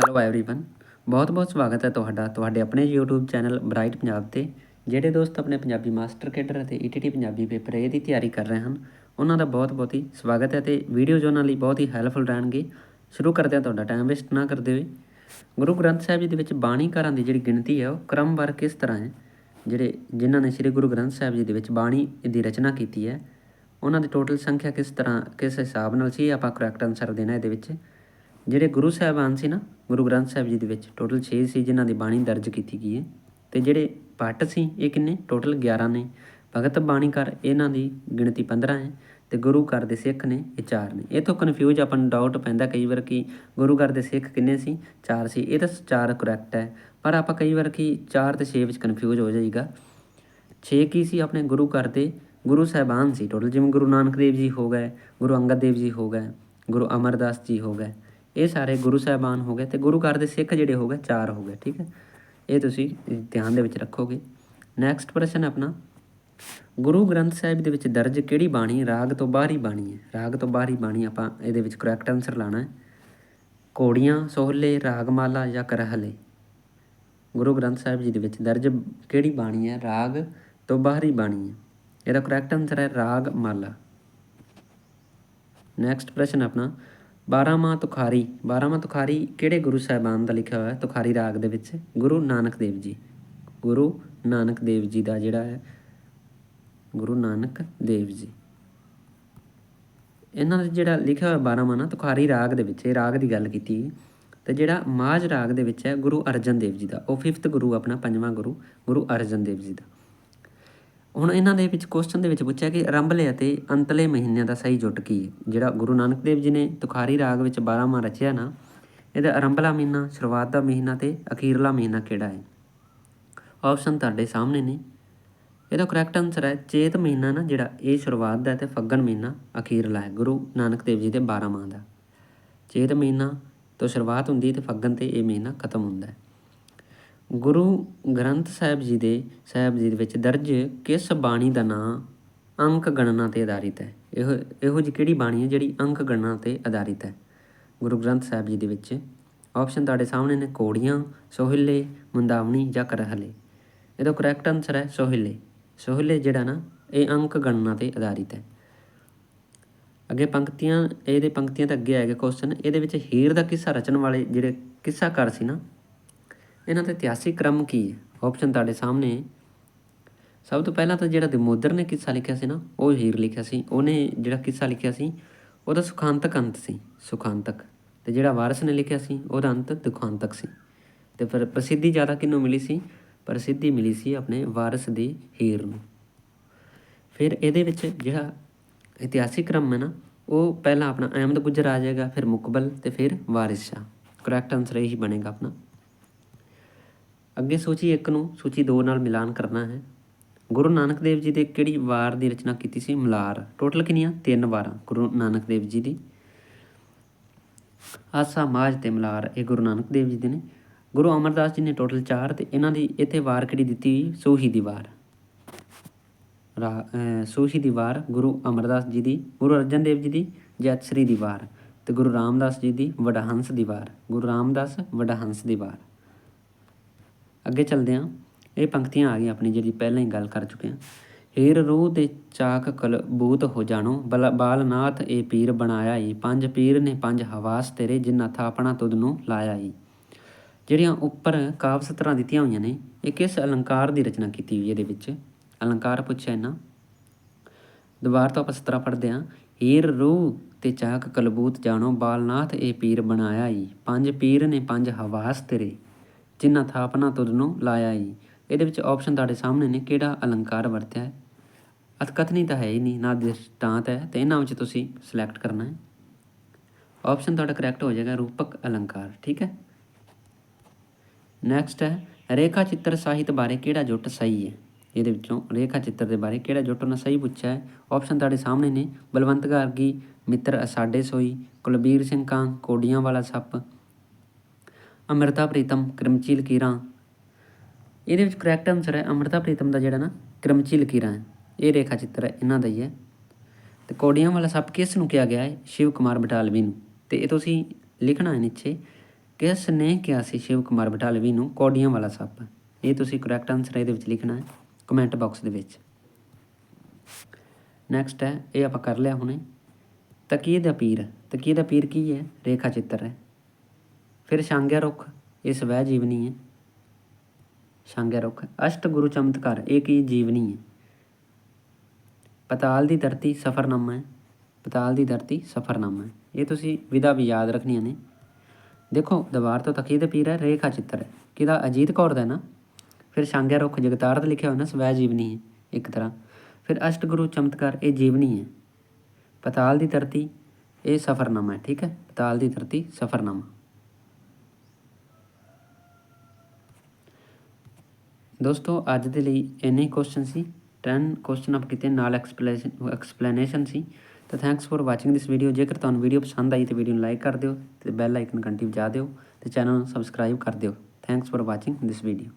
Hello everyone ਬਹੁਤ-ਬਹੁਤ ਸਵਾਗਤ ਹੈ ਤੁਹਾਡਾ ਤੁਹਾਡੇ ਆਪਣੇ YouTube ਚੈਨਲ ਬ੍ਰਾਈਟ ਪੰਜਾਬ ਤੇ ਜਿਹੜੇ ਦੋਸਤ ਆਪਣੇ ਪੰਜਾਬੀ ਮਾਸਟਰ ਕੇਡਰ ਅਤੇ ETT ਪੰਜਾਬੀ ਪੇਪਰ A ਦੀ ਤਿਆਰੀ ਕਰ ਰਹੇ ਹਨ ਉਹਨਾਂ ਦਾ ਬਹੁਤ-ਬਹੁਤ ਹੀ ਸਵਾਗਤ ਹੈ ਤੇ ਵੀਡੀਓਜ਼ ਉਹਨਾਂ ਲਈ ਬਹੁਤ ਹੀ ਹੈਲਪਫੁਲ ਰਹਿਣਗੇ ਸ਼ੁਰੂ ਕਰਦੇ ਹਾਂ ਤੁਹਾਡਾ ਟਾਈਮ ਵੇਸਟ ਨਾ ਕਰਦੇ ਹੋਏ ਗੁਰੂ ਗ੍ਰੰਥ ਸਾਹਿਬ ਜੀ ਦੇ ਵਿੱਚ ਬਾਣੀਕਾਰਾਂ ਦੀ ਜਿਹੜੀ ਗਿਣਤੀ ਹੈ ਉਹ ਕ੍ਰਮਵਾਰ ਕਿਸ ਤਰ੍ਹਾਂ ਹੈ ਜਿਹੜੇ ਜਿਨ੍ਹਾਂ ਨੇ ਸ੍ਰੀ ਗੁਰੂ ਗ੍ਰੰਥ ਸਾਹਿਬ ਜੀ ਦੇ ਵਿੱਚ ਬਾਣੀ ਦੀ ਰਚਨਾ ਕੀਤੀ ਹੈ ਉਹਨਾਂ ਦੀ ਟੋਟਲ ਸੰਖਿਆ ਕਿਸ ਤਰ੍ਹਾਂ ਕਿਸ ਹਿਸਾਬ ਨਾਲ ਸੀ ਆਪਾਂ ਕਰੈਕਟ ਆਨਸਰ ਦੇਣਾ ਇਹਦੇ ਵਿੱਚ ਜਿਹੜੇ ਗੁਰੂ ਸਾਹਿਬਾਨ ਸੀ ਨਾ, ਗੁਰੂ ਗ੍ਰੰਥ ਸਾਹਿਬ ਜੀ ਦੇ ਵਿੱਚ ਟੋਟਲ 6 ਸੀ ਜਿਨ੍ਹਾਂ ਦੀ ਬਾਣੀ ਦਰਜ ਕੀਤੀ ਗਈ ਹੈ ਤੇ ਜਿਹੜੇ ਭੱਟ ਸੀ ਇਹ ਕਿੰਨੇ? ਟੋਟਲ 11 ਨੇ। ਭਗਤ ਬਾਣੀਕਾਰ ਇਹਨਾਂ ਦੀ ਗਿਣਤੀ 15 ਹੈ ਤੇ ਗੁਰੂ ਘਰ ਦੇ ਸਿੱਖ ਨੇ ਇਹ 4 ਨੇ। ਇਹ ਤੋਂ ਕਨਫਿਊਜ਼ ਆਪਾਂ ਨੂੰ ਡਾਊਟ ਪੈਂਦਾ ਕਈ ਵਾਰ ਕਿ ਗੁਰੂ ਘਰ ਦੇ ਸਿੱਖ ਕਿੰਨੇ ਸੀ? 4 ਸੀ। ਇਹ ਤਾਂ 4 ਕਰੈਕਟ ਹੈ। ਪਰ ਆਪਾਂ ਕਈ ਵਾਰ ਕਿ 4 ਤੇ 6 ਵਿੱਚ ਕਨਫਿਊਜ਼ ਹੋ ਜਾਈਗਾ 6 ਕੀ ਸੀ ਆਪਣੇ ਗੁਰੂ ਘਰ ਦੇ? ਗੁਰੂ ਸਾਹਿਬਾਨ ਸੀ। ਟੋਟਲ ਜਿਵੇਂ ਗੁਰੂ ਨਾਨਕ ਦੇਵ ਜੀ ਹੋ ਗਏ, ਗੁਰੂ ਅੰਗਦ ਦੇਵ ਜੀ ਹੋ ਗਏ, ਗੁਰੂ ਅਮਰਦਾਸ ਜੀ ਹੋ ਗਏ। ਇਹ ਸਾਰੇ ਗੁਰੂ ਸਾਹਿਬਾਨ ਹੋ ਗਏ ਤੇ ਗੁਰੂ ਘਰ ਦੇ ਸਿੱਖ ਜਿਹੜੇ ਹੋ ਗਏ, ਚਾਰ ਹੋ ਗਏ, ਠੀਕ ਹੈ? ਇਹ ਤੁਸੀਂ ਧਿਆਨ ਦੇ ਵਿੱਚ ਰੱਖੋਗੇ। ਨੈਕਸਟ ਪ੍ਰਸ਼ਨ ਆਪਣਾ, ਗੁਰੂ ਗ੍ਰੰਥ ਸਾਹਿਬ ਦੇ ਵਿੱਚ ਦਰਜ ਕਿਹੜੀ ਬਾਣੀ ਰਾਗ ਤੋਂ ਬਾਹਰੀ ਬਾਣੀ ਹੈ? ਰਾਗ ਤੋਂ ਬਾਹਰੀ ਬਾਣੀ ਆਪਾਂ ਇਹਦੇ ਵਿੱਚ ਕਰੈਕਟ ਆਨਸਰ ਲਾਣਾ ਹੈ। ਕੋੜੀਆਂ ਸੋਹਲੇ, ਰਾਗਮਾਲਾ ਜਾਂ ਕਰਹਲੇ? ਗੁਰੂ ਗ੍ਰੰਥ ਸਾਹਿਬ ਜੀ ਦੇ ਵਿੱਚ ਦਰਜ ਕਿਹੜੀ ਬਾਣੀ ਹੈ? ਰਾਗ ਤੋਂ ਬਾਹਰੀ ਬਾਣੀ ਹੈ। ਇਹਦਾ ਕਰੈਕਟ ਆਨਸਰ ਹੈ ਰਾਗ ਮਾਲਾ ਨੈਕਸਟ ਪ੍ਰਸ਼ਨ ਆਪਣਾ 12ਵਾਂ ਤੁਖਾਰੀ 12ਵਾਂ ਤੁਖਾਰੀ ਕਿਹੜੇ ਗੁਰੂ ਸਾਹਿਬਾਨ ਦਾ ਲਿਖਿਆ ਹੋਇਆ? ਤੁਖਾਰੀ ਰਾਗ ਦੇ ਵਿੱਚ ਗੁਰੂ ਨਾਨਕ ਦੇਵ ਜੀ। ਗੁਰੂ ਨਾਨਕ ਦੇਵ ਜੀ ਦਾ ਜਿਹੜਾ ਹੈ, ਗੁਰੂ ਨਾਨਕ ਦੇਵ ਜੀ। ਇਹਨਾਂ ਦਾ ਜਿਹੜਾ ਲਿਖਿਆ ਹੋਇਆ 12ਵਾਂ ਨਾ, ਤੁਖਾਰੀ ਰਾਗ ਦੇ ਵਿੱਚ, ਇਹ ਰਾਗ ਦੀ ਗੱਲ ਕੀਤੀ ਤੇ ਜਿਹੜਾ ਮਾਝ ਰਾਗ ਦੇ ਵਿੱਚ ਹੈ, ਗੁਰੂ ਅਰਜਨ ਦੇਵ ਜੀ ਦਾ। ਉਹ 5th ਗੁਰੂ, ਆਪਣਾ ਪੰਜਵਾਂ ਗੁਰੂ ਗੁਰੂ ਅਰਜਨ ਦੇਵ ਜੀ ਦਾ। ਹੁਣ ਇਹਨਾਂ ਦੇ ਵਿੱਚ ਕੁਐਸਚਨ ਦੇ ਵਿੱਚ ਪੁੱਛਿਆ ਕਿ ਆਰੰਭਲੇ ਅਤੇ ਅੰਤਲੇ ਮਹੀਨਿਆਂ ਦਾ ਸਹੀ ਜੁਟ ਕੀ ਹੈ? ਜਿਹੜਾ ਗੁਰੂ ਨਾਨਕ ਦੇਵ ਜੀ ਨੇ ਤੁਖਾਰੀ ਰਾਗ ਵਿੱਚ 12ਵਾਂ ਰਚਿਆ ਨਾ, ਇਹਦਾ ਆਰੰਭਲਾ ਮਹੀਨਾ, ਸ਼ੁਰੂਆਤ ਦਾ ਮਹੀਨਾ ਤੇ ਅਖੀਰਲਾ ਮਹੀਨਾ ਕਿਹੜਾ ਹੈ? ਆਪਸ਼ਨ ਤੁਹਾਡੇ ਸਾਹਮਣੇ ਨੇ। ਇਹਦਾ ਕਰੈਕਟ ਆਨਸਰ ਹੈ ਚੇਤ ਮਹੀਨਾ ਨਾ, ਜਿਹੜਾ ਇਹ ਸ਼ੁਰੂਆਤ ਦਾ ਤੇ ਫੱਗਣ ਮਹੀਨਾ ਅਖੀਰਲਾ ਹੈ, ਗੁਰੂ ਨਾਨਕ ਦੇਵ ਜੀ ਦੇ 12ਵਾਂ ਦਾ। ਚੇਤ ਮਹੀਨਾ ਤੋਂ ਸ਼ੁਰੂਆਤ ਹੁੰਦੀ ਹੈ ਤੇ ਫੱਗਣ ਤੇ ਇਹ ਮਹੀਨਾ ਖਤਮ ਹੁੰਦਾ ਹੈ। ਗੁਰੂ ਗ੍ਰੰਥ ਸਾਹਿਬ ਜੀ ਦੇ, ਸਾਹਿਬ ਜੀ ਦੇ ਵਿੱਚ ਦਰਜ ਕਿਸ ਬਾਣੀ ਦਾ ਨਾਂ ਅੰਕ ਗਣਨਾ ਤੇ ਆਧਾਰਿਤ ਹੈ? ਇਹੋ ਇਹੋ ਜਿਹੀ ਕਿਹੜੀ ਬਾਣੀ ਹੈ ਜਿਹੜੀ ਅੰਕ ਗਣਨਾ ਤੇ ਆਧਾਰਿਤ ਹੈ? ਗੁਰੂ ਗ੍ਰੰਥ ਸਾਹਿਬ ਜੀ ਦੇ ਵਿੱਚ ਆਪਸ਼ਨ ਤੁਹਾਡੇ ਸਾਹਮਣੇ ਨੇ ਕੋੜੀਆਂ ਸੋਹਿਲੇ ਮੁੰਦਾਵਣੀ ਜਾਂ ਕਰਹਲੇ। ਇਹਦਾ ਕਰੈਕਟ ਆਨਸਰ ਹੈ ਸੋਹਿਲੇ। ਸੋਹਿਲੇ ਜਿਹੜਾ ਨਾ, ਇਹ ਅੰਕ ਗਣਨਾ ਤੇ ਆਧਾਰਿਤ ਹੈ। ਅੱਗੇ ਪੰਕਤੀਆਂ, ਇਹਦੇ ਪੰਕਤੀਆਂ ਤੇ ਅੱਗੇ ਆ ਆਏਗਾ ਕੁਐਸਚਨ ਇਹਦੇ ਵਿੱਚ ਹੀਰ ਦਾ ਕਿੱਸਾ ਰਚਣ ਵਾਲੇ ਜਿਹੜੇ ਕਿੱਸਾਕਾਰ ਸੀ ਨਾ ਇਹਨਾਂ ਦਾ ਇਤਿਹਾਸਿਕ ਕ੍ਰਮ ਕੀ ਹੈ? ਆਪਸ਼ਨ ਤੁਹਾਡੇ ਸਾਹਮਣੇ ਹੈ। ਸਭ ਤੋਂ ਪਹਿਲਾਂ ਤਾਂ ਜਿਹੜਾ ਦਮੋਦਰ ਨੇ ਕਿੱਸਾ ਲਿਖਿਆ ਸੀ ਨਾ, ਉਹ ਹੀਰ ਲਿਖਿਆ ਸੀ। ਉਹਨੇ ਜਿਹੜਾ ਕਿੱਸਾ ਲਿਖਿਆ ਸੀ, ਉਹਦਾ ਸੁਖਾਂਤਕ ਅੰਤ ਸੀ, ਸੁਖਾਂਤਕ। ਤੇ ਜਿਹੜਾ ਵਾਰਸ ਨੇ ਲਿਖਿਆ ਸੀ, ਉਹਦਾ ਅੰਤ ਦੁਖਾਂਤਕ ਸੀ। ਤੇ ਫਿਰ ਪ੍ਰਸਿੱਧੀ ਜ਼ਿਆਦਾ ਕਿਹਨੂੰ ਮਿਲੀ ਸੀ? ਪ੍ਰਸਿੱਧੀ ਮਿਲੀ ਸੀ ਆਪਣੇ ਵਾਰਸ ਦੀ ਹੀਰ ਨੂੰ। ਫਿਰ ਇਹਦੇ ਵਿੱਚ ਜਿਹੜਾ ਇਤਿਹਾਸਿਕ ਕ੍ਰਮ ਹੈ ਨਾ, ਉਹ ਪਹਿਲਾਂ ਆਪਣਾ ਅਹਿਮਦ ਗੁਜਰ ਆ ਜਾਏਗਾ, ਫਿਰ ਮੁਕਬਲ ਤੇ ਫਿਰ ਵਾਰਿਸ ਸ਼ਾਹ। ਕਰੈਕਟ ਆਨਸਰ ਇਹੀ ਬਣੇਗਾ ਆਪਣਾ। ਅੱਗੇ ਸੂਚੀ 1 ਨੂੰ, ਸੂਚੀ 2 ਨਾਲ ਮਿਲਾਨ ਕਰਨਾ ਹੈ। ਗੁਰੂ ਨਾਨਕ ਦੇਵ ਜੀ ਦੇ ਕਿਹੜੀ ਵਾਰ ਦੀ ਰਚਨਾ ਕੀਤੀ ਸੀ? ਮਲਾਰ। ਟੋਟਲ ਕਿੰਨੀਆਂ? ਤਿੰਨ ਵਾਰਾਂ। ਗੁਰੂ ਨਾਨਕ ਦੇਵ ਜੀ ਦੀ। ਆਸਾ ਮਾਝ ਤੇ ਮਲਾਰ, ਇਹ ਗੁਰੂ ਨਾਨਕ ਦੇਵ ਜੀ ਦੇ ਨੇ। ਗੁਰੂ ਅਮਰਦਾਸ ਜੀ ਨੇ ਟੋਟਲ 4 ਤੇ ਇਹਨਾਂ ਦੀ ਇੱਥੇ ਵਾਰ ਕਿਹੜੀ ਦਿੱਤੀ ਸੋਹੀ ਦੀ ਵਾਰ। ਰਾ- ਅਹ ਸੋਹੀ ਦੀ ਵਾਰ ਗੁਰੂ ਅਮਰਦਾਸ ਜੀ ਦੀ, ਗੁਰੂ ਅਰਜਨ ਦੇਵ ਜੀ ਦੀ ਜੈਤਸਰੀ ਦੀ ਵਾਰ? ਤੇ ਗੁਰੂ ਰਾਮਦਾਸ ਜੀ ਦੀ, ਵਡਹੰਸ ਦੀ ਵਾਰ। ਗੁਰੂ ਰਾਮਦਾਸ, ਵਡਹੰਸ ਦੀ ਵਾਰ। ਅੱਗੇ ਚੱਲਦੇ ਹਾਂ। ਇਹ ਪੰਕਤੀਆਂ ਆ ਗਈਆਂ ਆਪਣੀ, ਜਿਹੜੀ ਪਹਿਲਾਂ ਹੀ ਗੱਲ ਕਰ ਚੁੱਕੇ ਹਾਂ। ਹੀਰ ਰੂਹ ਦੇ ਚਾਕ ਕਲਬੂਤ ਹੋ ਜਾਣੋ, ਬਲ, ਬਾਲਨਾਥ ਇਹ ਪੀਰ ਬਣਾਇਆ ਈ। ਪੰਜ ਪੀਰ ਨੇ ਪੰਜ ਹਵਾਸ ਤੇਰੇ, ਜਿਨ੍ਹਾਂ ਥਾਪਣਾ ਤੁਧ ਨੂੰ ਲਾਇਆ ਈ। ਜਿਹੜੀਆਂ ਉੱਪਰ ਕਾਵ ਸਤਰਾਂ ਦਿੱਤੀਆਂ ਹੋਈਆਂ ਨੇ, ਇਹ ਕਿਸ ਅਲੰਕਾਰ ਦੀ ਰਚਨਾ ਕੀਤੀ ਹੋਈ ਇਹਦੇ ਵਿੱਚ? ਅਲੰਕਾਰ ਪੁੱਛਿਆ ਇਹਨਾਂ। ਦੁਬਾਰਾ ਤੋਂ ਆਪਾਂ ਸਤਰਾਂ ਪੜ੍ਹਦੇ ਹਾਂ। ਹੀਰ ਰੂਹ ਤੇ ਚਾਕ ਕਲਬੂਤ ਜਾਣੋ, ਬਾਲਨਾਥ ਇਹ ਪੀਰ ਬਣਾਇਆ ਈ। ਪੰਜ ਪੀਰ ਨੇ ਪੰਜ ਹਵਾਸ ਤੇਰੇ। ਜਿਨ੍ਹਾਂ ਥਾਪਨਾ ਤੁਧ ਨੂੰ ਲਾਇਆ ਈ। ਇਹਦੇ ਵਿੱਚ ਆਪਸ਼ਨ ਤੁਹਾਡੇ ਸਾਹਮਣੇ ਨੇ, ਕਿਹੜਾ ਅਲੰਕਾਰ ਵਰਤਿਆ ਹੈ? ਅਤਕਥਨੀ ਤਾਂ ਹੈ ਹੀ ਨਹੀਂ, ਨਾ ਦ੍ਰਿਸ਼ਟਾਂਤ ਹੈ, ਤੇ ਇਹਨਾਂ ਵਿੱਚ ਤੁਸੀਂ ਸਿਲੈਕਟ ਕਰਨਾ ਹੈ। ਆਪਸ਼ਨ ਤੁਹਾਡਾ ਕਰੈਕਟ ਹੋ ਜਾਏਗਾ, ਰੂਪਕ ਅਲੰਕਾਰ, ਠੀਕ ਹੈ? ਨੈਕਸਟ ਹੈ, ਰੇਖਾ ਚਿੱਤਰ ਸਾਹਿਤ ਬਾਰੇ ਕਿਹੜਾ ਜੁੱਟ ਸਹੀ ਹੈ? ਇਹਦੇ ਵਿੱਚੋਂ ਰੇਖਾ ਚਿੱਤਰ ਦੇ ਬਾਰੇ ਕਿਹੜਾ ਜੁੱਟ ਉਹਨਾਂ ਸਹੀ ਪੁੱਛਿਆ ਹੈ? ਆਪਸ਼ਨ ਤੁਹਾਡੇ ਸਾਹਮਣੇ ਨੇ, ਬਲਵੰਤ ਗਾਰਗੀ, ਮਿੱਤਰ ਅਸਾਡੇ ਸੋਈ, ਕੁਲਬੀਰ ਸਿੰਘ ਕਾਂ ਕੋਡੀਆਂ ਵਾਲਾ ਸੱਪ ਅਮਰਤਾ ਪ੍ਰੀਤਮ ਕਰਮਚੀ ਲਕੀਰਾਂ ਇਹਦੇ ਵਿੱਚ ਕਰੈਕਟ ਆਨਸਰ ਹੈ, ਅਮਰਤਾ ਪ੍ਰੀਤਮ ਦਾ ਜਿਹੜਾ ਨਾ ਕਰਮਚੀ ਲਕੀਰਾਂ ਹੈ। ਇਹ ਰੇਖਾ ਚਿੱਤਰ ਹੈ ਇਹਨਾਂ ਦਾ ਹੀ ਹੈ। ਤੇ ਕੋਡੀਆਂ ਵਾਲਾ ਸੱਪ ਕਿਸ ਨੂੰ ਕਿਹਾ ਗਿਆ ਹੈ? ਸ਼ਿਵ ਕੁਮਾਰ ਬਟਾਲਵੀ ਨੂੰ। ਤੇ ਇਹ ਤੁਸੀਂ ਲਿਖਣਾ ਹੈ ਨੀਚੇ, ਕਿਸ ਨੇ ਕਿਹਾ ਸੀ ਸ਼ਿਵ ਕੁਮਾਰ ਬਟਾਲਵੀ ਨੂੰ ਕੋਡੀਆਂ ਵਾਲਾ ਸੱਪ? ਇਹ ਤੁਸੀਂ ਕਰੈਕਟ ਆਨਸਰ ਇਹਦੇ ਵਿੱਚ ਲਿਖਣਾ ਹੈ ਕਮੈਂਟ ਬਾਕਸ ਦੇ ਵਿੱਚ। ਨੈਕਸਟ ਹੈ, ਇਹ ਆਪਾਂ ਕਰ ਲਿਆ ਹੁਣੇ। ਤਕੀਏ ਦਾ ਪੀਰ ਤਕੀਏ ਦਾ ਪੀਰ ਕੀ ਹੈ? ਰੇਖਾ ਚਿੱਤਰ ਹੈ। ਫਿਰ ਸ਼ਾਂਗਿਆ ਰੁੱਖ, ਇਹ ਸਵੈ ਜੀਵਨੀ ਹੈ। ਸ਼ਾਂਗਿਆ ਰੁੱਖ, ਅਸ਼ਟ ਗੁਰੂ ਚਮਤਕਾਰ, ਇਹ ਕੀ ਜੀਵਨੀ ਹੈ? ਪਤਾਲ ਦੀ ਧਰਤੀ ਸਫਰਨਾਮਾ ਹੈ। ਪਤਾਲ ਦੀ ਧਰਤੀ ਸਫਰਨਾਮਾ ਹੈ। ਇਹ ਤੁਸੀਂ ਵਿਧਾ ਵੀ ਯਾਦ ਰੱਖਣੀਆਂ ਨੇ। ਦੇਖੋ, ਦੀਵਾਰ ਤੋਂ ਤਕੀਏ ਪੀਰ ਹੈ, ਰੇਖਾ ਚਿੱਤਰ ਹੈ। ਕਿਹਦਾ? ਅਜੀਤ ਕੌਰ ਦਾ ਨਾ। ਫਿਰ ਸ਼ਾਂਗਿਆ ਰੁੱਖ, ਜਗਤਾਰ ਦਾ ਲਿਖਿਆ ਹੋਇਆ ਨਾ, ਸਵੈ ਜੀਵਨੀ ਹੈ, ਇੱਕ ਤਰ੍ਹਾਂ। ਫਿਰ ਅਸ਼ਟ ਗੁਰੂ ਚਮਤਕਾਰ, ਇਹ ਜੀਵਨੀ ਹੈ। ਪਤਾਲ ਦੀ ਧਰਤੀ, ਇਹ ਸਫਰਨਾਮਾ ਹੈ, ਠੀਕ ਹੈ? ਪਤਾਲ ਦੀ ਧਰਤੀ ਸਫਰਨਾਮਾ। ਦੋਸਤੋ, ਅੱਜ ਦੇ ਲਈ ਇੰਨੇ ਕੁਐਸਚਨ ਸੀ 10 ਕੁਐਸਚਨ ਆਪ ਕੀਤੇ, ਨਾਲ ਐਕਸਪਲੇਨੇਸ਼ਨ ਐਕਸਪਲੇਨੇਸ਼ਨ ਸੀ। ਤਾਂ thanks for watching this video ਜੇਕਰ ਤੁਹਾਨੂੰ ਵੀਡੀਓ ਪਸੰਦ ਆਈ, ਤਾਂ ਵੀਡੀਓ ਨੂੰ ਲਾਈਕ ਕਰ ਦਿਓ ਤੇ ਬੈਲ ਆਈਕਨ ਘੰਟੀ ਵਜਾ ਦਿਓ ਤੇ ਚੈਨਲ ਨੂੰ ਸਬਸਕ੍ਰਾਈਬ ਕਰ ਦਿਓ। Thanks for watching this video